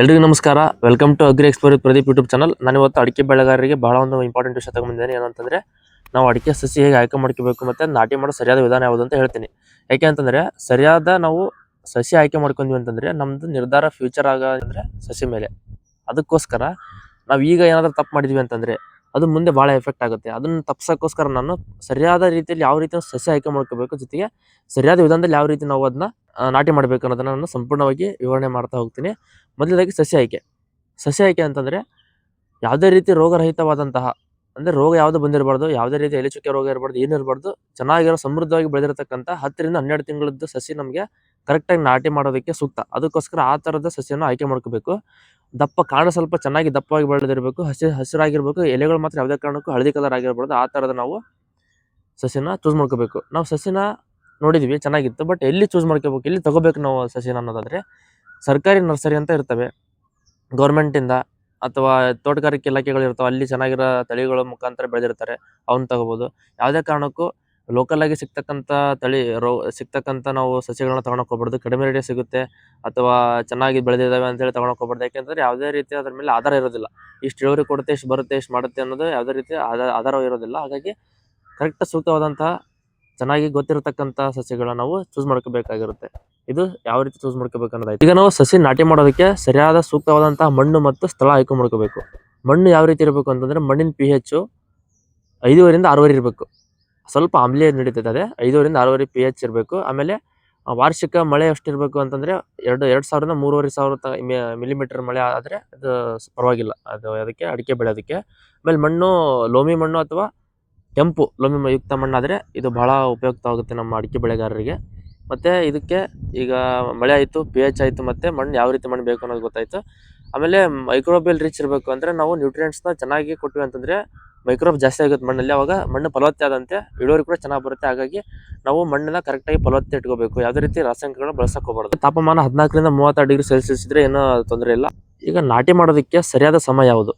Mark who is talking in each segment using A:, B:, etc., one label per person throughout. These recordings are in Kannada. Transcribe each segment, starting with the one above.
A: ಎಲ್ರಿಗೂ ನಮಸ್ಕಾರ. Welcome to agri export Pradeep YouTube channel ನಾನು ಇವತ್ತು ಅಡಿಕೆ ಬೆಳೆಗಾರರಿಗೆ ಬಹಳ ಒಂದು ಇಂಪಾರ್ಟೆಂಟ್ ವಿಷಯ ತಗೊಂಡಿದ್ದೇನೆ. ಏನಂತಂದ್ರೆ ನಾವು ಅಡಿಕೆ ಸಸಿ ಹೇಗೆ ಆಯ್ಕೆ ಮಾಡ್ಕೋಬೇಕು ಮತ್ತೆ ನಾಟಿ ಮಾಡೋ ಸರಿಯಾದ ವಿಧಾನ ಯಾವುದು ಅಂತ ಹೇಳ್ತೀನಿ. ಯಾಕೆ ಅಂತಂದ್ರೆ, ಸರಿಯಾದ ನಾವು ಸಸಿ ಆಯ್ಕೆ ಮಾಡ್ಕೊಂಡ್ವಿ ಅಂತಂದ್ರೆ, ನಮ್ದು ನಿರ್ಧಾರ ಫ್ಯೂಚರ್ ಆಗ ಅಂದ್ರೆ ಸಸಿ ಮೇಲೆ. ಅದಕ್ಕೋಸ್ಕರ ನಾವು ಈಗ ಏನಾದರೂ ತಪ್ಪು ಮಾಡಿದ್ವಿ ಅಂತಂದ್ರೆ ಅದು ಮುಂದೆ ಭಾಳ ಎಫೆಕ್ಟ್ ಆಗುತ್ತೆ. ಅದನ್ನ ತಪ್ಸೋಕ್ಕೋಸ್ಕರ ನಾನು ಸರಿಯಾದ ರೀತಿಯಲ್ಲಿ ಯಾವ ರೀತಿ ಸಸಿ ಆಯ್ಕೆ ಮಾಡ್ಕೋಬೇಕು. ಜೊತೆಗೆ ಸರಿಯಾದ ವಿಧಾನದಲ್ಲಿ ಯಾವ ರೀತಿ ನಾವು ಅದನ್ನ ನಾಟಿ ಮಾಡಬೇಕು ಅನ್ನೋದನ್ನ ನಾನು ಸಂಪೂರ್ಣವಾಗಿ ವಿವರಣೆ ಮಾಡ್ತಾ ಹೋಗ್ತೀನಿ. ಮೊದಲನೇದಾಗಿ ಸಸ್ಯ ಆಯ್ಕೆ. ಸಸ್ಯ ಆಯ್ಕೆ ಅಂತಂದ್ರೆ ಯಾವುದೇ ರೀತಿ ರೋಗರಹಿತವಾದಂತಹ, ಅಂದ್ರೆ ರೋಗ ಯಾವುದು ಬಂದಿರಬಾರ್ದು, ಯಾವುದೇ ರೀತಿ ಎಲೆ ಚುಕ್ಕೆ ರೋಗ ಇರಬಾರ್ದು, ಏನು ಇರಬಾರ್ದು, ಚೆನ್ನಾಗಿರೋ ಸಮೃದ್ಧವಾಗಿ ಬೆಳೆದಿರತಕ್ಕಂಥ ಹತ್ತರಿಂದ ಹನ್ನೆರಡು ತಿಂಗಳದ್ದು ಸಸಿ ನಮಗೆ ಕರೆಕ್ಟಾಗಿ ನಾಟಿ ಮಾಡೋದಕ್ಕೆ ಸೂಕ್ತ. ಅದಕ್ಕೋಸ್ಕರ ಆ ಥರದ ಸಸ್ಯನ ಆಯ್ಕೆ ಮಾಡ್ಕೋಬೇಕು. ದಪ್ಪ ಕಾರಣ ಸ್ವಲ್ಪ ಚೆನ್ನಾಗಿ ದಪ್ಪವಾಗಿ ಬೆಳೆದಿರಬೇಕು, ಹಸಿ ಹಸಿರಾಗಿರ್ಬೇಕು, ಎಲೆಗಳು ಮಾತ್ರ ಯಾವುದೇ ಕಾರಣಕ್ಕೂ ಹಳದಿ ಕಲರ್ ಆಗಿರಬಾರ್ದು. ಆ ಥರದ ನಾವು ಸಸಿನ ಚೂಸ್ ಮಾಡ್ಕೋಬೇಕು. ನಾವು ಸಸಿನ ನೋಡಿದ್ವಿ, ಚೆನ್ನಾಗಿತ್ತು ಬಟ್ ಎಲ್ಲಿ ಚೂಸ್ ಮಾಡ್ಕೋಬೇಕು, ಎಲ್ಲಿ ತಗೋಬೇಕು ನಾವು ಸಸಿನ ಅನ್ನೋದಾದ್ರೆ ಸರ್ಕಾರಿ ನರ್ಸರಿ ಅಂತ ಇರ್ತವೆ. ಗೌರ್ಮೆಂಟಿಂದ ಅಥವಾ ತೋಟಗಾರಿಕೆ ಇಲಾಖೆಗಳು ಇರ್ತಾವೆ, ಅಲ್ಲಿ ಚೆನ್ನಾಗಿರೋ ತಳಿಗಳ ಮುಖಾಂತರ ಬೆಳೆದಿರ್ತಾರೆ ಅವನ್ನ ತಗೋಬೋದು. ಯಾವುದೇ ಕಾರಣಕ್ಕೂ ಲೋಕಲ್ ಆಗಿ ಸಿಗ್ತಕ್ಕಂಥ ತಳಿ, ರೋ, ಸಿಗ್ತಕ್ಕಂಥ ನಾವು ಸಸಿಗಳನ್ನ ತಗೊಳಕ್ ಹೋಗ್ಬಾರ್ದು ಕಡಿಮೆ ರೇಟಿಗೆ ಸಿಗುತ್ತೆ ಅಥವಾ ಚೆನ್ನಾಗಿ ಬೆಳೆದಿದ್ದಾವೆ ಅಂತೇಳಿ ತಗೊಳಕ್ ಹೋಗ್ಬಾರ್ದು ಯಾಕೆಂದ್ರೆ ಯಾವುದೇ ರೀತಿ ಅದ್ರ ಮೇಲೆ ಆಧಾರ ಇರೋದಿಲ್ಲ. ಇಷ್ಟು ಇಳುವರಿ ಕೊಡುತ್ತೆ, ಇಷ್ಟು ಬರುತ್ತೆ, ಇಷ್ಟು ಮಾಡುತ್ತೆ ಅನ್ನೋದು ಯಾವುದೇ ರೀತಿ ಆಧಾರ ಇರೋದಿಲ್ಲ. ಹಾಗಾಗಿ ಕರೆಕ್ಟ್ ಸೂಕ್ತವಾದಂತಹ ಚೆನ್ನಾಗಿ ಗೊತ್ತಿರತಕ್ಕಂಥ ಸಸಿಗಳನ್ನ ನಾವು ಚೂಸ್ ಮಾಡ್ಕೋಬೇಕಾಗಿರುತ್ತೆ. ಇದು ಯಾವ ರೀತಿ ಚೂಸ್ ಮಾಡ್ಕೋಬೇಕು ಅನ್ನೋದಾಯ್ತು. ಈಗ ನಾವು ಸಸಿ ನಾಟಿ ಮಾಡೋದಕ್ಕೆ ಸರಿಯಾದ ಸೂಕ್ತವಾದಂತಹ ಮಣ್ಣು ಮತ್ತು ಸ್ಥಳ ಆಯ್ಕೆ ಮಾಡ್ಕೋಬೇಕು. ಮಣ್ಣು ಯಾವ ರೀತಿ ಇರಬೇಕು ಅಂತಂದ್ರೆ ಮಣ್ಣಿನ ಪಿ ಹೆಚ್ಚು ಐದೂವರಿಂದ ಆರೂವರೆ ಇರಬೇಕು. ಸ್ವಲ್ಪ ಆಮ್ಲೀಯ ನಡೀತದೆ ಅದೇ. ಐದೂರಿಂದ ಆರೂವರೆ ಪಿ ಎಚ್ ಇರಬೇಕು. ಆಮೇಲೆ ವಾರ್ಷಿಕ ಮಳೆ ಎಷ್ಟಿರಬೇಕು ಅಂತಂದರೆ ಎರಡು ಎರಡು ಸಾವಿರದ ಮೂರುವರೆ ಸಾವಿರ ತ ಮಿಲಿಮೀಟರ್ ಮಳೆ ಆದರೆ ಅದು ಪರವಾಗಿಲ್ಲ. ಅದು ಅದಕ್ಕೆ ಅಡಿಕೆ ಬೆಳೆಯೋದಕ್ಕೆ. ಆಮೇಲೆ ಮಣ್ಣು, ಲೋಮಿ ಮಣ್ಣು ಅಥವಾ ಕೆಂಪು, ಲೋಮಿ ಯುಕ್ತ ಮಣ್ಣಾದರೆ ಇದು ಬಹಳ ಉಪಯುಕ್ತವಾಗುತ್ತೆ ನಮ್ಮ ಅಡಿಕೆ ಬೆಳೆಗಾರರಿಗೆ. ಮತ್ತು ಇದಕ್ಕೆ ಈಗ ಮಳೆ ಆಯಿತು ಪಿ ಎಚ್ ಆಯಿತು, ಮತ್ತು ಮಣ್ಣು ಯಾವ ರೀತಿ ಮಣ್ಣು ಬೇಕು ಅನ್ನೋದು ಗೊತ್ತಾಯಿತು. ಆಮೇಲೆ ಮೈಕ್ರೋಬಿಯಲ್ ರಿಚ್ ಇರಬೇಕು ಅಂದರೆ ನಾವು ನ್ಯೂಟ್ರಿಯೆಂಟ್ಸ್ನ ಚೆನ್ನಾಗಿ ಕೊಟ್ವಿ ಅಂತಂದರೆ ಮೈಕ್ರೋಬ್ ಜಾಸ್ತಿ ಆಗುತ್ತೆ ಮಣ್ಣಲ್ಲಿ, ಅವಾಗ ಮಣ್ಣು ಫಲವತ್ತೆ ಆದಂತೆ ಇಳುವರಿ ಕೂಡ ಚೆನ್ನಾಗಿ ಬರುತ್ತೆ. ಹಾಗಾಗಿ ನಾವು ಮಣ್ಣನ್ನ ಕರೆಕ್ಟಾಗಿ ಫಲವತ್ತೆ ಇಟ್ಕೋಬೇಕು. ಯಾವುದೇ ರೀತಿ ರಾಸಾಯನಿಕಗಳನ್ನ ಬಳಸಕ್ಕೆ ಹೋಗ್ಬಾರ್ದು. ತಾಪಮಾನ ಹದಿನಾಲ್ಕರಿಂದ ಮೂವತ್ತಾರು ಡಿಗ್ರಿ ಸೆಲ್ಸಿಯಸ್ ಇದ್ರೆ ಏನೂ ತೊಂದರೆ ಇಲ್ಲ. ಈಗ ನಾಟಿ ಮಾಡೋದಕ್ಕೆ ಸರಿಯಾದ ಸಮಯ ಯಾವುದು?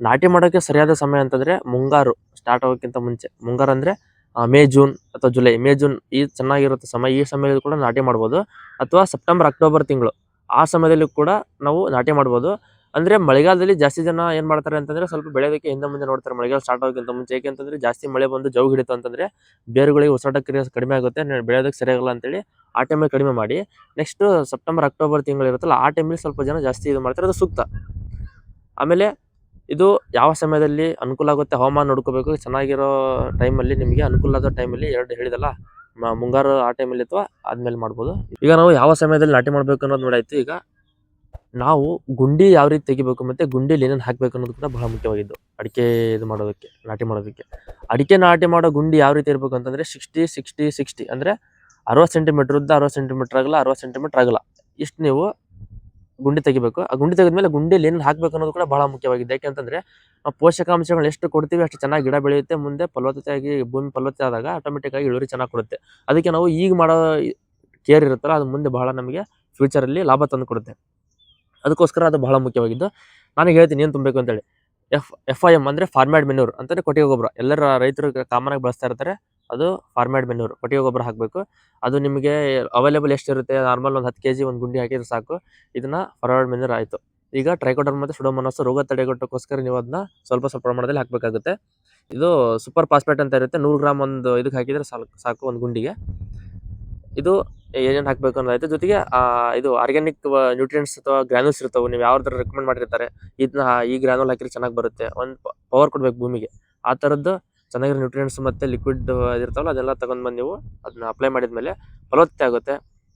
A: ನಾಟಿ ಮಾಡೋಕ್ಕೆ ಸರಿಯಾದ ಸಮಯ ಅಂತಂದ್ರೆ ಮುಂಗಾರು ಸ್ಟಾರ್ಟ್ ಆಗೋಕ್ಕಿಂತ ಮುಂಚೆ. ಮುಂಗಾರು ಅಂದರೆ ಮೇ, ಜೂನ್ ಅಥವಾ ಜುಲೈ. ಮೇ, ಜೂನ್ ಈ ಚೆನ್ನಾಗಿರುತ್ತೆ ಸಮಯ. ಈ ಸಮಯದಲ್ಲಿ ಕೂಡ ನಾಟಿ ಮಾಡ್ಬೋದು. ಅಥವಾ ಸೆಪ್ಟೆಂಬರ್, ಅಕ್ಟೋಬರ್ ತಿಂಗಳು ಆ ಸಮಯದಲ್ಲಿ ಕೂಡ ನಾವು ನಾಟಿ ಮಾಡ್ಬೋದು. ಅಂದ್ರೆ ಮಳೆಗಾಲದಲ್ಲಿ ಜಾಸ್ತಿ ಜನ ಏನ್ ಮಾಡ್ತಾರೆ ಅಂತಂದ್ರೆ ಸ್ವಲ್ಪ ಬೆಳೆಯೋದಕ್ಕೆ ಹಿಂದೆ ಮುಂದೆ ನೋಡ್ತಾರೆ. ಮಳೆಗಾಲ ಸ್ಟಾರ್ಟ್ ಆಗೋಕ್ಕಿಂತ ಮುಂಚೆ. ಏಕೆ ಅಂತಂದ್ರೆ ಜಾಸ್ತಿ ಮಳೆ ಬಂದು ಜೌ ಹಿಡಿತು ಅಂತಂದ್ರೆ ಬೇರುಗಳಿಗೆ ಉಸಾಟ ಕ್ರಿಯೆ ಕಡಿಮೆ ಆಗುತ್ತೆ. ಬೆಳೆಯೋದಕ್ಕೆ ಸರಿಯಾಗಲ್ಲ ಅಂತೇಳಿ ಆ ಟೈಮಲ್ಲಿ ಕಡಿಮೆ ಮಾಡಿ. ನೆಕ್ಸ್ಟ್ ಸೆಪ್ಟೆಂಬರ್ ಅಕ್ಟೋಬರ್ ತಿಂಗಳು ಇರುತ್ತಲ್ಲ, ಆ ಟೈಮಲ್ಲಿ ಸ್ವಲ್ಪ ಜನ ಜಾಸ್ತಿ ಇದು ಮಾಡ್ತಾರೆ. ಅದು ಸೂಕ್ತ. ಆಮೇಲೆ ಇದು ಯಾವ ಸಮಯದಲ್ಲಿ ಅನುಕೂಲ ಆಗುತ್ತೆ? ಹವಾಮಾನ ನೋಡ್ಕೋಬೇಕು. ಚೆನ್ನಾಗಿರೋ ಟೈಮಲ್ಲಿ ನಿಮಗೆ ಅನುಕೂಲ ಆದ ಟೈಮಲ್ಲಿ ಎರಡು ಹೇಳಿದಲ್ಲ ಮುಂಗಾರು ಆ ಟೈಮಲ್ಲಿ ಅಥವಾ ಆದ್ಮೇಲೆ ಮಾಡ್ಬೋದು. ಈಗ ನಾವು ಯಾವ ಸಮಯದಲ್ಲಿ ನಾಟಿ ಮಾಡಬೇಕು ಅನ್ನೋದು ನೋಡಾಯ್ತು. ಈಗ ನಾವು ಗುಂಡಿ ಯಾವ ರೀತಿ ತೆಗಿಬೇಕು ಮತ್ತೆ ಗುಂಡಿಲಿ ಏನೇನು ಹಾಕ್ಬೇಕು ಅನ್ನೋದು ಕೂಡ ಬಹಳ ಮುಖ್ಯವಾಗಿದ್ದು. ಅಡಿಕೆ ಇದು ಮಾಡೋದಕ್ಕೆ, ನಾಟಿ ಮಾಡೋದಕ್ಕೆ. ಅಡಿಕೆ ನಾಟಿ ಮಾಡೋ ಗುಂಡಿ ಯಾವ ರೀತಿ ಇರಬೇಕು ಅಂತಂದ್ರೆ ಸಿಕ್ಸ್ಟಿ ಸಿಕ್ಸ್ಟಿ ಸಿಕ್ಸ್ಟಿ ಅಂದ್ರೆ ಅರವತ್ತು ಸೆಂಟಿಮೀಟರ್ ಉದ್ದ ಅರವತ್ತು ಸೆಂಟಿಮೀಟರ್ ಆಗಲ್ಲ, ಅರವತ್ತು ಸೆಂಟಿಮೀಟರ್ ಆಗಲ್ಲ. ಇಷ್ಟು ನೀವು ಗುಂಡಿ ತೆಗಿಬೇಕು. ಆ ಗುಂಡಿ ತೆಗೆದ್ಮೇಲೆ ಗುಂಡಿಲಿ ಏನೇನು ಹಾಕ್ಬೇಕು ಅನ್ನೋದು ಕೂಡ ಬಹಳ ಮುಖ್ಯವಾಗಿದೆ. ಯಾಕೆಂತಂದರೆ ನಾವು ಪೋಷಕಾಂಶಗಳು ಎಷ್ಟು ಕೊಡ್ತೀವಿ ಅಷ್ಟು ಚೆನ್ನಾಗಿ ಗಿಡ ಬೆಳೆಯುತ್ತೆ, ಮುಂದೆ ಫಲವತ್ತತೆಯಾಗಿ ಭೂಮಿ ಫಲವತ್ತೆ ಆದಾಗ ಆಟೋಮೆಟಿಕ್ ಆಗಿ ಇಳುವರಿ ಚೆನ್ನಾಗಿ ಕೊಡುತ್ತೆ. ಅದಕ್ಕೆ ನಾವು ಈಗ ಮಾಡೋ ಕೇರ್ ಇರುತ್ತಲ್ಲ, ಅದು ಮುಂದೆ ಬಹಳ ನಮಗೆ ಫ್ಯೂಚರಲ್ಲಿ ಲಾಭ ತಂದು ಕೊಡುತ್ತೆ. ಅದಕ್ಕೋಸ್ಕರ ಅದು ಬಹಳ ಮುಖ್ಯವಾಗಿದ್ದು. ನಾನು ಹೇಳ್ತೀನಿ ಏನು ತುಂಬಬೇಕು ಅಂತೇಳಿ. ಎಫ್ ಎಫ್ ಐ ಎಂ ಅಂದರೆ ಫಾರ್ಮ್ಯಾಡ್ ಮೆನೂರ್ ಅಂತಂದರೆ ಕೊಟ್ಟಿಗೆ ಗೊಬ್ಬರ. ಎಲ್ಲರ ರೈತರು ಕಾಮನಾಗಿ ಬಳಸ್ತಾ ಇರ್ತಾರೆ. ಅದು ಫಾರ್ಮ್ಯಾಡ್ ಮೆನ್ಯೂರ್ ಕೊಟ್ಟಿಗೆ ಗೊಬ್ಬರ ಹಾಕಬೇಕು. ಅದು ನಿಮಗೆ ಅವೈಲೇಬಲ್ ಎಷ್ಟಿರುತ್ತೆ? ನಾರ್ಮಲ್ ಒಂದು ಹತ್ತು ಕೆ ಜಿ ಒಂದು ಗುಂಡಿ ಹಾಕಿದ್ರೆ ಸಾಕು. ಇದನ್ನ ಫಾರ್ವರ್ಡ್ ಮೆನ್ಯೂರ್ ಆಯಿತು. ಈಗ ಟ್ರೈಕೋಡರ್ ಮತ್ತು ಸುಡೋಮನಸ್ಸು ರೋಗ ತಡೆಗಟ್ಟೋಕ್ಕೋಸ್ಕರ ನೀವು ಅದನ್ನ ಸ್ವಲ್ಪ ಸ್ವಲ್ಪ ಪ್ರಮಾಣದಲ್ಲಿ ಹಾಕಬೇಕಾಗುತ್ತೆ. ಇದು ಸೂಪರ್ ಪಾಸ್ಪೇಟ್ ಅಂತ ಇರುತ್ತೆ. ನೂರು ಗ್ರಾಮ್ ಒಂದು ಇದಕ್ಕೆ ಹಾಕಿದರೆ ಸಾಕು ಸಾಕು ಒಂದು ಗುಂಡಿಗೆ. ಇದು ಏನೇನು ಹಾಕಬೇಕು ಅನ್ನೋದಾಯ್ತು ಜೊತೆಗೆ ಇದು ಆರ್ಗ್ಯಾನಿಕ್ ನ್ಯೂಟ್ರಿಯೆಂಟ್ಸ್ ಅಥವಾ ಗ್ರಾನ್ಯೂಲ್ಸ್ ಇರ್ತಾವೆ, ನೀವು ಯಾವ ರೆಕಮೆಂಡ್ ಮಾಡಿರ್ತಾರೆ ಇದನ್ನ ಈ ಗ್ರಾನ್ಯೂಲ್ ಹಾಕಿದ್ರೆ ಚೆನ್ನಾಗಿ ಬರುತ್ತೆ. ಒಂದು ಪವರ್ ಕೊಡ್ಬೇಕು ಭೂಮಿಗೆ. ಆ ಥರದ್ದು ಚೆನ್ನಾಗಿರೋ ನ್ಯೂಟ್ರಿಯೆಂಟ್ಸ್ ಮತ್ತು ಲಿಕ್ವಿಡ್ ಇರ್ತಾವಲ್ಲ, ಅದೆಲ್ಲ ತಗೊಂಡ್ ಬಂದು ನೀವು ಅದನ್ನ ಅಪ್ಲೈ ಮಾಡಿದ್ಮೇಲೆ ಫಲವತ್ತೆ ಆಗುತ್ತೆ.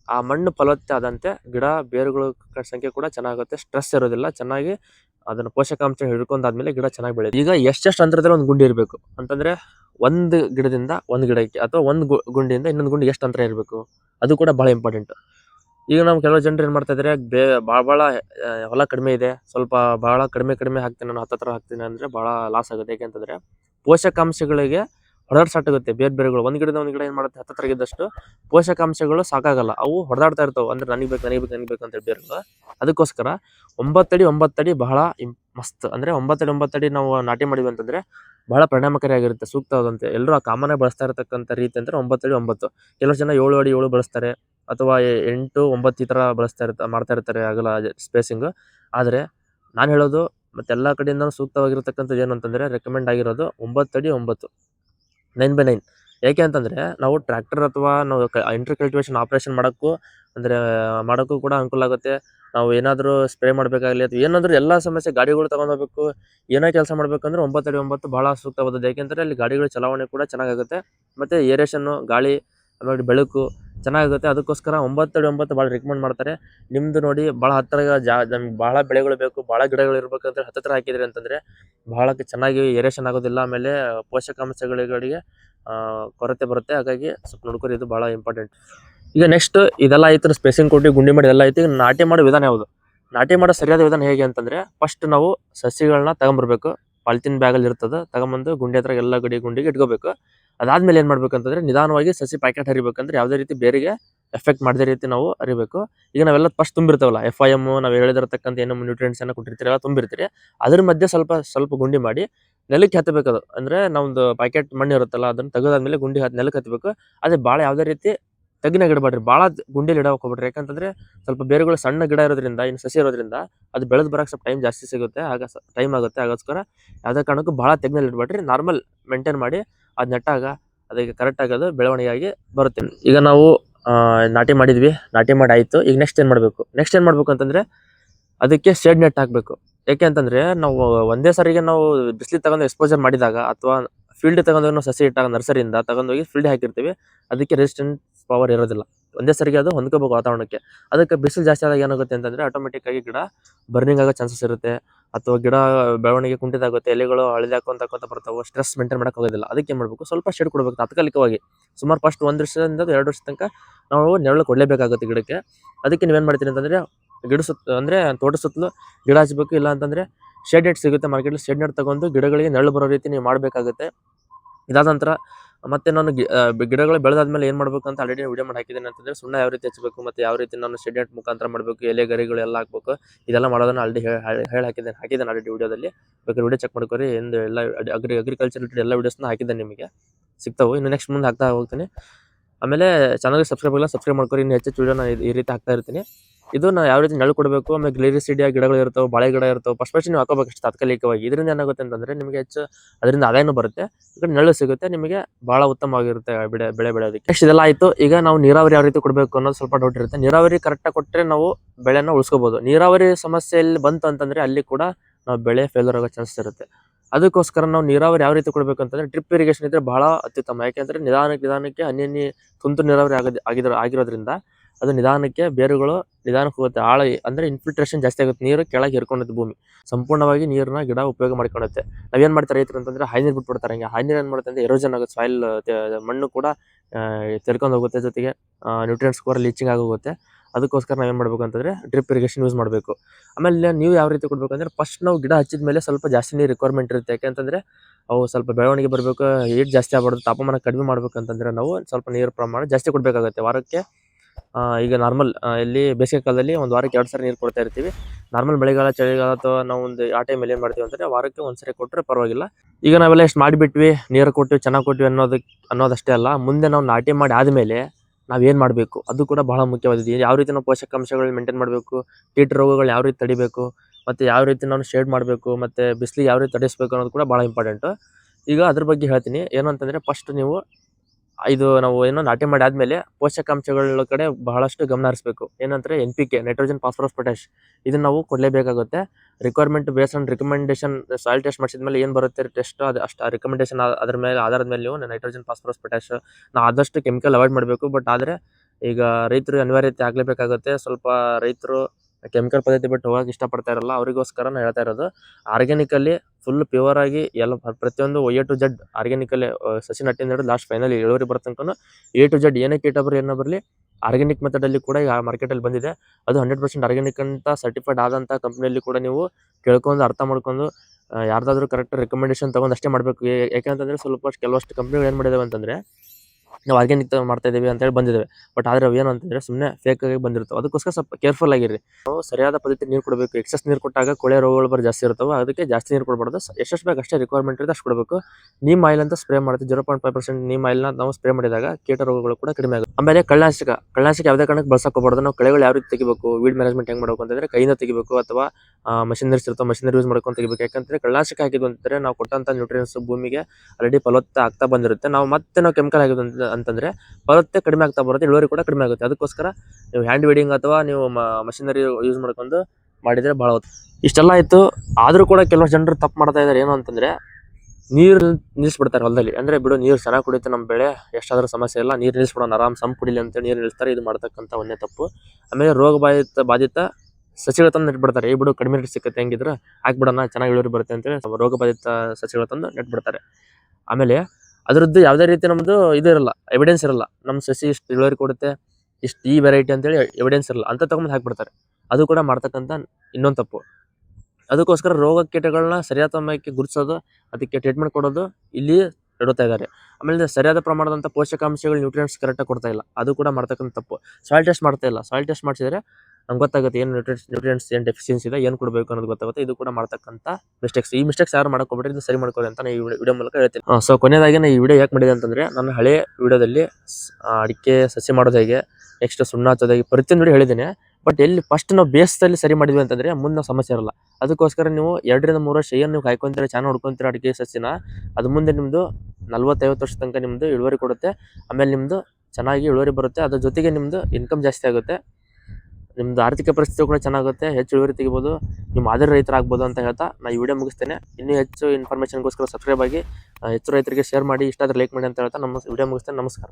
A: ಆ ಮಣ್ಣು ಫಲವತ್ತೆ ಆದಂತೆ ಗಿಡ, ಬೇರುಗಳ ಸಂಖ್ಯೆ ಕೂಡ ಚೆನ್ನಾಗುತ್ತೆ. ಸ್ಟ್ರೆಸ್ ಇರೋದಿಲ್ಲ, ಚೆನ್ನಾಗಿ ಅದನ್ನ ಪೋಷಕಾಂಶ ಹಿಡ್ಕೊಂಡಾದ್ಮೇಲೆ ಗಿಡ ಚೆನ್ನಾಗಿ ಬೆಳೆಯುತ್ತೆ. ಈಗ ಎಷ್ಟೆಷ್ಟು ಅಂತರದಲ್ಲಿ ಒಂದು ಗುಂಡಿ ಇರಬೇಕು. ಅಂತಂದ್ರೆ ಒಂದು ಗಿಡದಿಂದ ಒಂದು ಗಿಡಕ್ಕೆ ಅಥವಾ ಒಂದು ಗುಂಡಿಯಿಂದ ಇನ್ನೊಂದು ಗುಂಡಿ ಎಷ್ಟು ಅಂತರ ಇರಬೇಕು? ಅದು ಕೂಡ ಭಾಳ ಇಂಪಾರ್ಟೆಂಟ್ ಈಗ ನಾವು ಕೆಲವು ಜನರು ಏನು ಮಾಡ್ತಾ ಇದ್ದಾರೆ ಬೇ, ಭಾಳ ಭಾಳ ಹೊಲ ಕಡಿಮೆ ಇದೆ. ಸ್ವಲ್ಪ ಭಾಳ ಕಡಿಮೆ ಕಡಿಮೆ ಹಾಕ್ತೀನಿ ನಾನು, ಹತ್ತತ್ರ ಹಾಕ್ತೀನಿ ಅಂದರೆ ಭಾಳ ಲಾಸ್ ಆಗುತ್ತೆ. ಯಾಕೆಂತಂದರೆ ಪೋಷಕಾಂಶಗಳಿಗೆ ಹೊಡೆದಾಡ್ಸಾಟಾಗುತ್ತೆ ಬೇರೆ ಬೇರೆಗಳು, ಒಂದು ಗಿಡದ ಒಂದು ಗಿಡ ಏನು ಮಾಡುತ್ತೆ ಹತ್ತತ್ರ ಇದ್ದಷ್ಟು ಪೋಷಕಾಂಶಗಳು ಸಾಕಾಗಲ್ಲ. ಅವು ಹೊಡೆದಾಡ್ತಾ ಇರ್ತವೆ. ಅಂದ್ರೆ ನನಗೆ ಬೇಕು ನನಗೆ ಬೇಕು ನನಗೆ ಬೇಕು ಅಂತೇಳಿ ಬೇರೆಗಳು. ಅದಕ್ಕೋಸ್ಕರ ಒಂಬತ್ತಡಿ ಒಂಬತ್ತಡಿ ಬಹಳ ಇಂ ಮಸ್ತ್. ಅಂದರೆ ಒಂಬತ್ತಡಿ ಒಂಬತ್ತಡಿ ನಾವು ನಾಟಿ ಮಾಡಿವಿ ಅಂತಂದರೆ ಬಹಳ ಪರಿಣಾಮಕಾರಿಯಾಗಿರುತ್ತೆ ಸೂಕ್ತವಾದಂತೆ. ಎಲ್ಲರೂ ಆ ಕಾಮನ್ ಆಗಿ ಬಳಸ್ತಾ ಇರತಕ್ಕಂಥ ರೀತಿ ಅಂದರೆ ಒಂಬತ್ತಡಿ ಒಂಬತ್ತು. ಕೆಲವು ಜನ ಏಳು ಅಡಿ ಏಳು ಬಳಸ್ತಾರೆ, ಅಥವಾ ಎಂಟು, ಒಂಬತ್ತು ಈ ಥರ ಬಳಸ್ತಾ ಇರ್ತಾ, ಮಾಡ್ತಾ ಇರ್ತಾರೆ ಆಗಲ್ಲ ಸ್ಪೇಸಿಂಗು ಆದರೆ ನಾನು ಹೇಳೋದು ಮತ್ತು ಎಲ್ಲ ಕಡೆಯಿಂದ ಸೂಕ್ತವಾಗಿರತಕ್ಕಂಥದ್ದು ಏನು ಅಂತಂದರೆ ರೆಕಮೆಂಡ್ ಆಗಿರೋದು ಒಂಬತ್ತು ಅಡಿ ಒಂಬತ್ತು. ನೈನ್ ಬೈ ನೈನ್ ಯಾಕೆ ಅಂತಂದರೆ ನಾವು ಟ್ರ್ಯಾಕ್ಟರ್ ಅಥವಾ ನಾವು ಕ, ಇಂಟರ್ ಕಲ್ಟಿವೇಷನ್ ಆಪ್ರೇಷನ್ ಮಾಡೋಕ್ಕೂ, ಅಂದರೆ ಮಾಡೋಕ್ಕೂ ಕೂಡ ಅನುಕೂಲ ಆಗುತ್ತೆ. ನಾವು ಏನಾದರೂ ಸ್ಪ್ರೇ ಮಾಡಬೇಕಾಗಲಿ ಅಥವಾ ಏನಾದರೂ ಎಲ್ಲ ಸಮಸ್ಯೆ ಗಾಡಿಗಳು ತಗೊಂಡು ಹೋಗ್ಬೇಕು, ಏನೇ ಕೆಲಸ ಮಾಡಬೇಕಂದ್ರೆ ಒಂಬತ್ತು ಅಡಿ ಒಂಬತ್ತು ಭಾಳ ಸೂಕ್ತವಾದದ್ದು. ಏಕೆಂದರೆ ಅಲ್ಲಿ ಗಾಡಿಗಳ ಚಲಾವಣೆ ಕೂಡ ಚೆನ್ನಾಗಾಗುತ್ತೆ. ಮತ್ತು ಏರೇಷನ್ ಗಾಳಿ ಆಮೇಲೆ ಬೆಳಕು ಚೆನ್ನಾಗಾಗುತ್ತೆ. ಅದಕ್ಕೋಸ್ಕರ ಒಂಬತ್ತು ಅಡಿ ಒಂಬತ್ತು ಭಾಳ ರಿಕಮೆಂಡ್ ಮಾಡ್ತಾರೆ. ನಿಮ್ಮದು ನೋಡಿ ಭಾಳ ಹತ್ತಿರ ಜಾ, ನಮ್ಗೆ ಭಾಳ ಬೆಳೆಗಳು ಬೇಕು ಭಾಳ ಗಿಡಗಳು ಇರ್ಬೇಕಂದ್ರೆ ಹತ್ತತ್ರ ಹಾಕಿದ್ರಿ ಅಂತಂದರೆ ಭಾಳ ಚೆನ್ನಾಗಿ ಏರೇಷನ್ ಆಗೋದಿಲ್ಲ. ಆಮೇಲೆ ಪೋಷಕಾಂಶಗಳಿಗೆ ಕೊರತೆ ಬರುತ್ತೆ. ಹಾಗಾಗಿ ಸ್ವಲ್ಪ ನೋಡ್ಕೊರಿ, ಇದು ಭಾಳ ಇಂಪಾರ್ಟೆಂಟ್ ಈಗ ನೆಕ್ಸ್ಟ್ ಇದೆಲ್ಲ ಐತ್ರ ಸ್ಪೇಸಿಂಗ್ ಕೊಟ್ಟು, ಗುಂಡಿ ಮಾಡಿ ಎಲ್ಲ ಐತಿ. ನಾಟಿ ಮಾಡೋ ವಿಧಾನ ಯಾವುದು? ನಾಟಿ ಮಾಡೋ ಸರಿಯಾದ ವಿಧಾನ ಹೇಗೆ ಅಂತಂದರೆ ಫಸ್ಟ್ ನಾವು ಸಸಿಗಳನ್ನ ತಗೊಂಬರ್ಬೇಕು. ಪಾಲಿಥಿನ್ ಬ್ಯಾಗಲ್ಲಿ ಇರ್ತದೆ, ತಗೊಂಬಂದು ಗುಂಡಿ ಹತ್ರ ಎಲ್ಲ ಗಡಿ ಗುಂಡಿಗೆ ಇಟ್ಕೋಬೇಕು. ಅದಾದ್ಮೇಲೆ ಏನು ಮಾಡ್ಬೇಕು ಅಂತಂದ್ರೆ, ನಿಧಾನವಾಗಿ ಸಸಿ ಪ್ಯಾಕೆಟ್ ಹರಿಬೇಕಂದ್ರೆ ಯಾವುದೇ ರೀತಿ ಬೇರಿಗೆ ಎಫೆಕ್ಟ್ ಮಾಡದೇ ರೀತಿ ನಾವು ಹರಿಬೇಕು. ಈಗ ನಾವೆಲ್ಲ ಫಸ್ಟ್ ತುಂಬಿರ್ತಾವಲ್ಲ ಎಫ್ ಐ ಎಂ ನಾವು ಹೇಳಿದಿರತಕ್ಕಂಥ ಏನು ನ್ಯೂಟ್ರಿಯೆಂಟ್ಸ್ ಅನ್ನ ಕೊಟ್ಟಿರ್ತೀರಲ್ಲ, ತುಂಬಿರ್ತೀರಿ. ಅದ್ರ ಮಧ್ಯೆ ಸ್ವಲ್ಪ ಸ್ವಲ್ಪ ಗುಂಡಿ ಮಾಡಿ ನೆಲಕ್ಕೆ ಹತ್ತಬೇಕು ಅದು. ಅಂದ್ರೆ ನಮ್ದು ಪ್ಯಾಕೆಟ್ ಮಣ್ಣು ಇರುತ್ತಲ್ಲ, ಅದನ್ನ ತೆಗೆದಾದ್ಮೇಲೆ ಗುಂಡಿ ಹತ್ತಿ ನೆಲಕ್ಕೆ ಹತ್ತಬೇಕು ಅದೇ ಭಾಳ ಯಾವುದೇ ರೀತಿ ತಗ್ಗಿನಾಗ ಇಡಬೇಡ್ರಿ ಭಾಳ ಗುಂಡಿಲಿ ಇಡೋಕೆ ಹೋಗ್ಬೇಡ್ರಿ ಯಾಕಂತಂದ್ರೆ ಸ್ವಲ್ಪ ಬೇರುಗಳು ಸಣ್ಣ ಗಿಡ ಇರೋದ್ರಿಂದ, ಇನ್ನು ಸಸಿ ಇರೋದ್ರಿಂದ ಅದು ಬೆಳೆದು ಬರಕ್ಕೆ ಸ್ವಲ್ಪ ಟೈಮ್ ಜಾಸ್ತಿ ಸಿಗುತ್ತೆ. ಆಗ ಟೈಮ್ ಆಗುತ್ತೆ. ಆಗೋಸ್ಕರ ಯಾವುದೇ ಕಾರಣಕ್ಕೂ ಭಾಳ ತೆಗ್ನಲ್ಲಿ ಇಡಬೇಡ್ರಿ ನಾರ್ಮಲ್ ಮೇಂಟೈನ್ ಮಾಡಿ ಅದು ನೆಟ್ಟಾಗ ಅದಕ್ಕೆ ಕರೆಕ್ಟಾಗಿ ಆಗೋದು ಬೆಳವಣಿಗೆಯಾಗಿ ಬರುತ್ತೆ. ಈಗ ನಾವು ನಾಟಿ ಮಾಡಿದ್ವಿ. ನಾಟಿ ಮಾಡಿ ಆಯ್ತು. ಈಗ ನೆಕ್ಸ್ಟ್ ಏನು ಮಾಡಬೇಕು? ನೆಕ್ಸ್ಟ್ ಏನು ಮಾಡಬೇಕು ಅಂತಂದ್ರೆ ಅದಕ್ಕೆ ಶೆಡ್ ನೆಟ್ ಹಾಕಬೇಕು. ಯಾಕೆ ಅಂತಂದ್ರೆ ನಾವು ಒಂದೇ ಸರಿಗೆ ನಾವು ಬಿಸಿಲು ತಗೊಂಡು ಎಕ್ಸ್ಪೋಜರ್ ಮಾಡಿದಾಗ ಅಥವಾ ಫೀಲ್ಡ್ ತಗೊಂಡೋಗಿ ನಾವು ಸಸಿ ಇಟ್ಟಾಗ ನರ್ಸರಿಯಿಂದ ತಗೊಂಡೋಗಿ ಫೀಲ್ಡ್ ಹಾಕಿರ್ತೀವಿ, ಅದಕ್ಕೆ ರೆಸಿಸ್ಟೆನ್ಸ್ ಪವರ್ ಇರೋದಿಲ್ಲ. ಒಂದೇ ಸರಿಗೆ ಅದು ಹೊಂದ್ಕೋಬೇಕು ವಾತಾವರಣಕ್ಕೆ. ಅದಕ್ಕೆ ಬಿಸಿಲು ಜಾಸ್ತಿ ಆದಾಗ ಏನಾಗುತ್ತೆ ಅಂತಂದ್ರೆ ಆಟೋಮೆಟಿಕ್ ಆಗಿ ಗಿಡ ಬರ್ನಿಂಗ್ ಆಗೋ ಚಾನ್ಸಸ್ ಇರುತ್ತೆ, ಅಥವಾ ಗಿಡ ಬೆಳವಣಿಗೆ ಕುಂಠಿತಾಗುತ್ತೆ, ಎಲೆಗಳು ಹಳದಿ ಹಾಕೊಂತ ಹಾಕೊಂತ ಬರ್ತಾವೆ ಸ್ಟ್ರೆಸ್ ಮೇಂಟೈನ್ ಮಾಡೋಕ್ಕಾಗೋದಿಲ್ಲ ಅದಕ್ಕೆ ಏನು ಮಾಡಬೇಕು? ಸ್ವಲ್ಪ ಶೇಡ್ ಕೊಡಬೇಕು ತಾತ್ಕಾಲಿಕವಾಗಿ. ಸುಮಾರು ಫಸ್ಟ್ ಒಂದು ವರ್ಷದಿಂದ ಎರಡು ವರ್ಷ ತನಕ ನಾವು ನೆರಳು ಕೊಡಲೇಬೇಕಾಗುತ್ತೆ ಗಿಡಕ್ಕೆ. ಅದಕ್ಕೆ ನೀವೇನು ಮಾಡ್ತೀರಿ ಅಂತಂದ್ರೆ ಗಿಡ ಸುತ್ತ ಅಂದರೆ ತೋಟ ಸುತ್ತಲೂ ಗಿಡ ಹಚ್ಚಬೇಕು ಇಲ್ಲ ಅಂತಂದ್ರೆ ಶೆಡ್ ನೆಟ್ ಸಿಗುತ್ತೆ ಮಾರ್ಕೆಟಲ್ಲಿ ಶೆಡ್ ನೆಟ್ ತಗೊಂಡು ಗಿಡಗಳಿಗೆ ನೆರಳು ಬರೋ ರೀತಿ ನೀವು ಮಾಡಬೇಕಾಗುತ್ತೆ. ಇದಾದ ನಂತರ ಮತ್ತೆ ನಾನು ಗಿಡಗಳು ಬೆಳೆದಾದ ಮೇಲೆ ಗಿಡಗಳು ಬೆಳೆದಾದ್ಮೇಲೆ ಏನು ಮಾಡಬೇಕು ಅಂತ ಆಲ್ರೆಡಿ ವಿಡಿಯೋ ಮಾಡಿ ಹಾಕಿದ್ದೀನಿ ಅಂತಂದ್ರೆ ಸುಣ್ಣ ಯಾವ ರೀತಿ ಹಚ್ಚಬೇಕು ಮತ್ತೆ ಯಾವ ರೀತಿ ನಾನು ಶೆಡ್ ನೆಟ್ ಮುಖಾಂತರ ಮಾಡಬೇಕು, ಎಲೆ, ಗರಿಗಳು ಎಲ್ಲ ಹಾಕಬೇಕು, ಇದೆಲ್ಲ ಮಾಡೋದನ್ನ ಆಲ್ರೆಡಿ ಹೇಳಿ ಹಾಕಿದ್ದೇನೆ ಹಾಕಿದ್ದೇನೆ ಆಲ್ರೆಡಿ ವಿಡಿಯೋದಲ್ಲಿ ಬೇಕಾದ್ರೆ ವಿಡಿಯೋ ಚೆಕ್ ಮಾಡ್ಕೊರಿ, ಎಂದು ಎಲ್ಲ ಅಗ್ರಿ ಅಗ್ರಿಕಲ್ಚರ್ ರಿಲೇಟೆಡ್ ಎಲ್ಲ ವಿಡಿಯೋಸ್ನ ಹಾಕಿದ್ದೇನೆ ನಿಮಗೆ. ಸಿಗ್ತಾವೆ, ಇನ್ನು ನೆಕ್ಸ್ಟ್ ಮುಂದೆ ಹಾಕ್ತಾ ಹೋಗ್ತೀನಿ. ಆಮೇಲೆ ಚಾನಲ್ಗೆ ಸಬ್ಸ್ಕ್ರೈಬ್ ಆಗಿಲ್ಲ ಸಬ್ಸ್ಕ್ರೈಬ್ ಮಾಡ್ಕೊರಿ. ಇನ್ನು ಹೆಚ್ಚು ವೀಡಿಯೋ ನಾನು ಈ ರೀತಿ ಹಾಕ್ತಾ ಇರ್ತೀನಿ. ಇದು ನಾವು ಯಾವ ರೀತಿ ನೆರಳು ಕೊಡಬೇಕು, ಆಮೇಲೆ ಗ್ಲೇರಿಸಿಡಿಯ ಗಿಡಗಳು ಇರ್ತವೆ, ಬಾಳೆ ಗಿಡ ಇರ್ತವೆ ಫಸ್ಟ್ ಫಸ್ಟ್ ನೀವು ಹಾಕೋಬೇಕು ಅಷ್ಟು ತಾತ್ಕಾಲಿಕವಾಗಿ. ಇದರಿಂದ ಏನಾಗುತ್ತೆ ಅಂತಂದ್ರೆ ನಿಮಗೆ ಹೆಚ್ಚು ಅದರಿಂದ ಆದಾಯನೂ ಬರುತ್ತೆ. ಈಗ ನೆರಳು ಸಿಗುತ್ತೆ, ನಿಮಗೆ ಬಹಳ ಉತ್ತಮವಾಗಿರುತ್ತೆ ಬೆಳೆ ಬೆಳೆ ಬೆಳೆಯೋದಕ್ಕೆ. ನೆಕ್ಸ್ಟ್ ಇದೆಲ್ಲ ಆಯಿತು. ಈಗ ನಾವು ನೀರಾವರಿ ಯಾವ ರೀತಿ ಕೊಡಬೇಕು ಅನ್ನೋದು ಸ್ವಲ್ಪ ಡೌಟ್ ಇರುತ್ತೆ. ನೀರಾವರಿ ಕರೆಕ್ಟಾಗಿ ಕೊಟ್ಟರೆ ನಾವು ಬೆಳೆನ ಉಳಿಸ್ಕೋಬೋದು. ನೀರಾವರಿ ಸಮಸ್ಯೆಯಲ್ಲಿ ಬಂತು ಅಂತಂದರೆ ಅಲ್ಲಿ ಕೂಡ ನಾವು ಬೆಳೆ ಫೇಲ್ಯೂರ್ ಆಗೋ ಚಾನ್ಸಸ್ ಇರುತ್ತೆ. ಅದಕ್ಕೋಸ್ಕರ ನಾವು ನೀರಾವರಿ ಯಾವ ರೀತಿ ಕೊಡಬೇಕು ಅಂತಂದ್ರೆ ಡ್ರಿಪ್ ಇರಿಗೇಷನ್ ಇದ್ರೆ ಬಹಳ ಅತ್ಯುತ್ತಮ. ಯಾಕೆಂದ್ರೆ ನಿಧಾನಕ್ಕೆ ನಿಧಾನಕ್ಕೆ ಹನಿ ಹನಿ ತುಂತು ನೀರಾವರಿ ಆಗದ ಆಗಿರೋ ಆಗಿರೋದ್ರಿಂದ ಅದು ನಿಧಾನಕ್ಕೆ ಬೇರುಗಳು ನಿಧಾನಕ್ಕೆ ಹೋಗುತ್ತೆ. ಆಳ ಅಂದ್ರೆ ಇನ್ಫಿಲ್ಟ್ರೇಷನ್ ಜಾಸ್ತಿ ಆಗುತ್ತೆ. ನೀರು ಕೆಳಗೆ ಹಿರ್ಕೊಂಡಿದ್ದು ಭೂಮಿ. ಸಂಪೂರ್ಣವಾಗಿ ನೀರನ್ನ ಗಿಡ ಉಪಯೋಗ ಮಾಡ್ಕೊಳುತ್ತೆ ನಾವೇನು ಮಾಡ್ತಾರೆ ರೈತರು ಅಂತಂದ್ರೆ ಹೈ ನೀರು ಬಿಟ್ಬಿಡ್ತಾರೆ. ಹಂಗೆ ಹೈ ನೀರು ಏನ್ ಮಾಡುತ್ತೆ ಅಂದ್ರೆ ಎರೋಜನ್ ಆಗುತ್ತೆ. ಸಾಯಿಲ್ ಮಣ್ಣು ಕೂಡ ತೆರ್ಕೊಂಡು ಹೋಗುತ್ತೆ ಜೊತೆಗೆ ನ್ಯೂಟ್ರಿಯೆಂಟ್ಸ್ ಕೂಡ ಲೀಚಿಂಗ್ ಆಗೋಗುತ್ತೆ. ಅದಕ್ಕೋಸ್ಕರ ನಾವೇನು ಮಾಡಬೇಕು ಅಂತಂದರೆ ಡ್ರಿಪ್ ಇರಿಗೇಷನ್ ಯೂಸ್ ಮಾಡಬೇಕು. ಆಮೇಲೆ ನೀವು ಯಾವ ರೀತಿ ಕೊಡಬೇಕು ಅಂದರೆ ಫಸ್ಟ್ ನಾವು ಗಿಡ ಹಚ್ಚಿದ ಮೇಲೆ ಸ್ವಲ್ಪ ಜಾಸ್ತಿ ನೀರು ರಿಕ್ವೈರ್ಮೆಂಟ್ ಇರುತ್ತೆ. ಯಾಕೆಂತಂದರೆ ಅವು ಸ್ವಲ್ಪ ಬೆಳವಣಿಗೆ ಬರಬೇಕು ಏಟ್ ಜಾಸ್ತಿ ಆಗ್ಬಾರ್ದು, ತಾಪಮಾನ ಕಡಿಮೆ ಮಾಡ್ಬೇಕಂತಂದ್ರೆ ನಾವು ಸ್ವಲ್ಪ ನೀರು ಪ್ರಮಾಣ ಜಾಸ್ತಿ ಕೊಡಬೇಕಾಗುತ್ತೆ. ವಾರಕ್ಕೆ ಈಗ ನಾರ್ಮಲ್ ಇಲ್ಲಿ ಬೇಸಿಗೆ ಕಾಲದಲ್ಲಿ ಒಂದು ವಾರಕ್ಕೆ ಎರಡು ಸರಿ ನೀರು ಕೊಡ್ತಾ ಇರ್ತೀವಿ. ನಾರ್ಮಲ್ ಮಳೆಗಾಲ, ಚಳಿಗಾಲ ಅಥವಾ ನಾವು ಒಂದು ಆ ಟೈಮಲ್ಲಿ ಏನು ಮಾಡ್ತೀವಿ ಅಂತಂದ್ರೆ ವಾರಕ್ಕೆ ಒಂದ್ಸರಿ ಕೊಟ್ಟರೆ ಪರವಾಗಿಲ್ಲ. ಈಗ ನಾವೆಲ್ಲ ಎಷ್ಟು ಮಾಡಿಬಿಟ್ವಿ, ನೀರು ಕೊಟ್ವಿ, ಚೆನ್ನಾಗಿ ಕೊಟ್ವಿ ಅನ್ನೋದಕ್ಕೆ ಅನ್ನೋದಷ್ಟೇ ಅಲ್ಲ. ಮುಂದೆ ನಾವು ನಾಟಿ ಮಾಡಿ ಆದಮೇಲೆ ನಾವೇನು ಮಾಡಬೇಕು? ಅದು ಕೂಡ ಬಹಳ ಮುಖ್ಯವಾದದ್ದು. ಯಾವ ರೀತಿ ನಾವು ಪೋಷಕಾಂಶಗಳನ್ನ ಮೇಂಟೈನ್ ಮಾಡಬೇಕು? ಕೀಟ ರೋಗಗಳು ಯಾವ ರೀತಿ ತಡಿಬೇಕು? ಮತ್ತು ಯಾವ ರೀತಿ ನಾನು ಶೇಡ್ ಮಾಡಬೇಕು? ಮತ್ತು ಬಿಸಿಲಿಗೆ ಯಾವ ರೀತಿ ತಡಿಸ್ಬೇಕು ಅನ್ನೋದು ಕೂಡ ಭಾಳ ಇಂಪಾರ್ಟೆಂಟು ಈಗ ಅದ್ರ ಬಗ್ಗೆ ಹೇಳ್ತೀನಿ. ಏನು ಅಂತಂದರೆ ಫಸ್ಟ್ ನೀವು ಇದು ನಾವು ಏನೋ ನಾಟಿ ಮಾಡಿ ಆದಮೇಲೆ ಪೋಷಕಾಂಶಗಳ ಕಡೆ ಬಹಳಷ್ಟು ಗಮನ ಹರಿಸಬೇಕು. ಏನಂದರೆ N P K nitrogen phosphorus potash ಇದನ್ನ ನಾವು ಕೊಡಲೇಬೇಕಾಗುತ್ತೆ. Requirement base on recommendation soil test ಮಾಡಿಸಿದ ಮೇಲೆ ಏನು ಬರುತ್ತೆ ಟೆಸ್ಟ್ ಅದು ಅಷ್ಟು ರಿಕಮೆಂಡೇಶನ್ ಅದ್ರ ಮೇಲೆ ಆಧಾರದ ಮೇಲೆ ನೀವು ನೈಟ್ರೋಜನ್ ಫಾಸ್ಫರಸ್ ಪೊಟ್ಯಾಶ್ ನಾವು ಆದಷ್ಟು ಕೆಮಿಕಲ್ ಅವಾಯ್ಡ್ ಮಾಡಬೇಕು. ಬಟ್ ಆದರೆ ಈಗ ರೈತರು ಅನಿವಾರ್ಯತೆ ಆಗಲೇಬೇಕಾಗುತ್ತೆ. ಸ್ವಲ್ಪ ರೈತರು ಕೆಮಿಕಲ್ ಪದ್ಧತಿ ಬಿಟ್ಟು ಹೋಗಕ್ಕೆ ಇಷ್ಟಪಡ್ತಾ ಇರಲ್ಲ ಅವರಿಗೋಸ್ಕರ ನಾನು ಹೇಳ್ತಾ ಇರೋದು. ಆರ್ಗ್ಯಾನಿಕಲ್ಲಿ ಫುಲ್ ಪ್ಯೂರ್ ಆಗಿ ಎಲ್ಲ ಪ್ರ- ಪ್ರತಿಯೊಂದು ಎ ಟು ಜಡ್ ಆರ್ಗ್ಯಾನಿಕಲ್ಲಿ ಸಸಿ ನಟ್ಟಿಂದ ಹಿಡಿದು ಲಾಸ್ಟ್ ಫೈನಲ್ ಇಳುವರಿ ಬರ್ತಂಕೂ ಎ ಟು ಜಡ್ ಏನೇ ಕೀಟ ಬರಲಿ ಏನೋ ಬರಲಿ, ಆರ್ಗ್ಯಾನಿಕ್ ಮೆಥಡಲ್ಲಿ ಕೂಡ ಈಗ ಮಾರ್ಕೆಟಲ್ಲಿ ಬಂದಿದೆ. ಅದು ಹಂಡ್ರೆಡ್ ಪರ್ಸೆಂಟ್ ಆರ್ಗ್ಯಾನಿಕ್ ಅಂತ ಸರ್ಟಿಫೈಡ್ ಆದಂಥ ಕಂಪ್ನಿಯಲ್ಲಿ ಕೂಡ ನೀವು ಕೇಳ್ಕೊಂಡು ಅರ್ಥ ಮಾಡ್ಕೊಂಡು ಯಾರ್ದಾದ್ರೂ ಕರೆಕ್ಟ್ ರೆಕಮೆಂಡೇಶನ್ ತೊಗೊಂಡು ಅಷ್ಟೇ ಮಾಡಬೇಕು. ಯಾಕೆಂತಂದರೆ ಸ್ವಲ್ಪ ಕೆಲವಷ್ಟು ಕಂಪ್ನಿಗಳು ಏನು ಮಾಡಿದಾವೆ ಅಂತಂದರೆ ನಾವು ಆರ್ಗ್ಯಾನಿಕ್ ಮಾಡ್ತಾ ಇದ್ದೀವಿ ಅಂತ ಹೇಳಿ ಬಂದಿದ್ದೇವೆ. ಬಟ್ ಆದರೆ ಅವು ಏನು ಅಂತಂದ್ರೆ ಸುಮ್ಮನೆ ಫೇಕ್ ಆಗಿ ಬಂದಿರ್ತವೆ. ಅದಕ್ಕೋಸ್ಕರ ಸ್ವಲ್ಪ ಕೇರ್ಫುಲ್ ಆಗಿರಿ ನಾವು ಸರಿಯಾದ ಪದ್ಧತಿ ನೀರು ಕೊಡಬೇಕು. ಎಕ್ಸಸ್ ನೀರು ಕೊಟ್ಟಾಗ ಕೊಳೆ ರೋಗಗಳು ಬರ ಜಾಸ್ತಿ ಇರ್ತವೆ. ಅದಕ್ಕೆ ಜಾಸ್ತಿ ನೀರು ಕೊಡಬಾರ್ದು. ಎಷ್ಟು ಬೇಕು ಅಷ್ಟೇ ರಿಕ್ವೈರ್ಮೆಂಟ್ ಇರುತ್ತೆ ಅಷ್ಟು ಕೊಡಬೇಕು. ನೀಮ್ ಆಯಿಲ್ ಅಂತ ಸ್ಪ್ರೇ ಮಾಡ್ತೀವಿ zero point five percent neem ಆಯಿಲ್ನ ನಾವು ಸ್ಪ್ರೇ ಮಾಡಿದಾಗ ಕೀಟ ರೋಗಗಳು ಕೂಡ ಕಡಿಮೆ ಆಗುತ್ತೆ. ಆಮೇಲೆ ಕಳ್ಳಾಶಕ ಕಳ್ಳಾಶಕ ಯಾವುದೇ ಕಾರಣಕ್ಕೆ ಬಳಸಕೋಬಾರ್ದು ನಾವು ಕಳೆಗಳು ಯಾವ ರೀತಿ ತೆಗಿಬೇಕು? ವೀಡ್ ಮ್ಯಾನೇಜ್ಮೆಂಟ್ ಹೆಂಗೆ ಮಾಡಬೇಕು ಅಂತಂದ್ರೆ ಕೈಯಿಂದ ತೆಗಿಬೇಕು ಅಥವಾ ಮಷಿನರೀಸ್ ಇರ್ತಾವೆ ಮಷಿನರಿ ಯೂಸ್ ಮಾಡ್ಕೊಂಡು ತೆಗಿಬೇಕು. ಯಾಕಂದ್ರೆ ಕಳ್ಳಾಶಕ ಹಾಕಿದ್ವು ಅಂತಂದರೆ ನಾವು ಕೊಟ್ಟಂತ ನ್ಯೂಟ್ರಿಯನ್ಸ್ ಭೂಮಿಗೆ ಆಲ್ರೆಡಿ ಫಲವತ್ತ ಆಗ್ತಾ ಬಂದಿರುತ್ತೆ. ನಾವು ಮತ್ತೆ ನಾವು ಕೆಮಿಕಲ್ ಹಾಕಿದ್ವು ಅಂತ ಅಂತಂದ್ರೆ ಫಲವತ್ತೆ ಕಡಿಮೆ ಆಗ್ತಾ ಬರುತ್ತೆ, ಇಳುವರಿ ಕೂಡ ಕಡಿಮೆ ಆಗುತ್ತೆ. ಅದಕ್ಕೋಸ್ಕರ ನೀವು ಹ್ಯಾಂಡ್ ವೀಡಿಂಗ್ ಅಥವಾ ನೀವು ಮಷಿನರಿ ಯೂಸ್ ಮಾಡ್ಕೊಂಡು ಮಾಡಿದರೆ ಭಾಳ ಹೊತ್ತು ಇಷ್ಟೆಲ್ಲ ಆಯ್ತು. ಆದ್ರೂ ಕೂಡ ಕೆಲವು ಜನರು ತಪ್ಪು ಮಾಡ್ತಾ ಇದ್ದಾರೆ ಏನು ಅಂತಂದ್ರೆ ನೀರು ನಿಲ್ಲಿಸ್ಬಿಡ್ತಾರೆ ಹೊಲದಲ್ಲಿ. ಅಂದ್ರೆ ಬಿಡು, ನೀರು ಚೆನ್ನಾಗಿ ಕುಡಿಯುತ್ತೆ ನಮ್ಮ ಬೆಳೆ. ಎಷ್ಟಾದರೂ ಸಮಸ್ಯೆ ಇಲ್ಲ. ನೀರು ನಿಲ್ಲಿಸ್ಬಿಡೋಣ ಆರಾಮ್ ಸಂಪ್ ಕುಡಿಲಿ ಅಂತ ನೀರು ನಿಲ್ಲಿಸ್ತಾರೆ ಇದು ಮಾಡ್ತಕ್ಕಂಥ ಒಂದೇ ತಪ್ಪು. ಆಮೇಲೆ ರೋಗ ಬಾಧಿತ ಬಾಧಿತ ಸಸಿಗಳ ತಂದು ನೆಟ್ಬಿಡ್ತಾರೆ. ಈ ಬಿಡು, ಕಡಿಮೆ ರೇಟ್ ಸಿಕ್ಕತ್ತೆ ಹೆಂಗಿದ್ರೆ ಹಾಕ್ಬಿಡೋಣ, ಚೆನ್ನಾಗಿ ಇಳುವರಿ ಬರುತ್ತೆ ಅಂತೇಳಿ ರೋಗ ಬಾಧಿತ ಸಸಿಗಳ ತಂದು ನೆಟ್ಬಿಡ್ತಾರೆ. ಆಮೇಲೆ ಅದರದ್ದು ಯಾವುದೇ ರೀತಿ ನಮ್ಮದು ಇದು ಇರಲ್ಲ ಎವಿಡೆನ್ಸ್ ಇರಲ್ಲ. ನಮ್ಮ ಸಸಿ ಇಷ್ಟು ಇಳುವರಿ ಕೊಡುತ್ತೆ, ಇಷ್ಟು ಈ ವೆರೈಟಿ ಅಂತೇಳಿ ಎವಿಡೆನ್ಸ್ ಇರಲ್ಲ. ಅಂತ ತೊಗೊಂಬಂದು ಹಾಕ್ಬಿಡ್ತಾರೆ. ಅದು ಕೂಡ ಮಾಡ್ತಕ್ಕಂಥ ಇನ್ನೊಂದು ತಪ್ಪು. ಅದಕ್ಕೋಸ್ಕರ ರೋಗ ಕೀಟಗಳನ್ನ ಸರಿಯಾದ ಸಮಯಕ್ಕೆ ಗುರುತಿಸೋದು ಅದಕ್ಕೆ ಟ್ರೀಟ್ಮೆಂಟ್ ಕೊಡೋದು ಇಲ್ಲಿ ಇಡುತ್ತಾ ಇದ್ದಾರೆ. ಆಮೇಲೆ ಸರಿಯಾದ ಪ್ರಮಾಣದಂಥ ಪೋಷಕಾಂಶಗಳು ನ್ಯೂಟ್ರಿಯೆಂಟ್ಸ್ ಕರೆಕ್ಟಾಗಿ ಕೊಡ್ತಾ ಇಲ್ಲ. ಅದು ಕೂಡ ಮಾಡ್ತಕ್ಕಂಥ ತಪ್ಪು. ಸಾಯಿಲ್ ಟೆಸ್ಟ್ ಮಾಡ್ತಾ ಇಲ್ಲ. ಸಾಯಿಲ್ ಟೆಸ್ಟ್ ಮಾಡಿಸಿದ್ರೆ ನಮ್ಗೆ ಗೊತ್ತಾಗುತ್ತೆ ಏನು ನ್ಯೂಟ್ರಿಯೆಂಟ್ಸ್ ನ್ಯೂಟ್ರಿಯೆಂಟ್ಸ್ ಏನು ಡೆಫಿಷಿಯನ್ಸಿ ಇದೆ, ಏನು ಕೊಡಬೇಕು ಅನ್ನೋದು ಗೊತ್ತಾಗುತ್ತೆ. ಇದು ಕೂಡ ಮಾಡ್ತಕ್ಕಂಥ ಮಿಸ್ಟೇಕ್ಸ್ ಈ ಮಿಸ್ಟೇಕ್ಸ್ ಯಾರು ಮಾಡ್ಕೊಬಿಟ್ರೆ ಇದು ಸರಿ ಮಾಡ್ಕೊಳ್ಳಿ ಅಂತ ನಾನು ಈ ವಿಡಿಯೋ ಮೂಲಕ ಹೇಳ್ತೀನಿ. ಸೊ ಕೊನೆಯದಾಗಿ ನಾನು ಈ ವಿಡಿಯೋ ಯಾಕೆ ಮಾಡಿದೆ ಅಂತಂದರೆ ನನ್ನ ಹಳೆ ವಿಡಿಯೋದಲ್ಲಿ ಅಡಿಕೆ ಸಸಿ ಮಾಡೋದು ಹೇಗೆ ನೆಕ್ಸ್ಟ್ ಸುಣ್ಣ ಹಚ್ಚೋದು ಹೇಗೆ, ಪ್ರತಿಯೊಂದು ವಿಡಿಯೋ ಹೇಳಿದ್ದೀನಿ. ಬಟ್ ಎಲ್ಲಿ ಫಸ್ಟ್ ನಾವು ಬೇಸ್ದಲ್ಲಿ ಸರಿ ಮಾಡಿದ್ವಿ ಅಂತಂದ್ರೆ, ಮುಂದೆ ಸಮಸ್ಯೆ ಇರಲ್ಲ. ಅದಕ್ಕೋಸ್ಕರ ನೀವು ಎರಡರಿಂದ ಮೂರು ವರ್ಷ ಏನು ನೀವು ಕಾಯ್ಕೊಂತೀರ ಚೆನ್ನಾಗಿ ಹುಡ್ಕೊಂತೀರ ಅಡಿಕೆ ಸಸಿನ, ಅದು ಮುಂದೆ ನಿಮ್ಮದು ನಲ್ವತ್ತೈವತ್ತು ವರ್ಷ ತನಕ ನಿಮ್ಮದು ಇಳುವರಿ ಕೊಡುತ್ತೆ. ಆಮೇಲೆ ನಿಮ್ಮದು ಚೆನ್ನಾಗಿ ಇಳುವರಿ ಬರುತ್ತೆ. ಅದ್ರ ಜೊತೆಗೆ ನಿಮ್ಮದು ಇನ್ಕಮ್ ಜಾಸ್ತಿ ಆಗುತ್ತೆ. ನಿಮ್ದು ಆರ್ಥಿಕ ಪರಿಸ್ಥಿತಿ ಕೂಡ ಚೆನ್ನಾಗುತ್ತೆ, ಹೆಚ್ಚು ಇಳುವರಿ ತೆಗಿಬೋದು, ನಿಮ್ಮ ಮಾದರಿ ರೈತರಾಗ್ಬೋದು ಅಂತ ಹೇಳ್ತಾ ನಾ ಈ ವಿಡಿಯೋ ಮುಗಿಸ್ತೇನೆ. ಇನ್ನೂ ಹೆಚ್ಚು ಇನ್ಫಾರ್ಮೇಷನ್ಗೋಸ್ಕರ ಸಬ್ಸ್ಕ್ರೈಬ್ ಆಗಿ ಹೆಚ್ಚು ರೈತರಿಗೆ ಶೇರ್ ಮಾಡಿ ಇಷ್ಟ ಲೈಕ್ ಮಾಡಿ ಅಂತ ಹೇಳ್ತಾ ನಮ್ಮ ವಿಡಿಯೋ ಮುಗಿಸ್ತೇನೆ. ನಮಸ್ಕಾರ.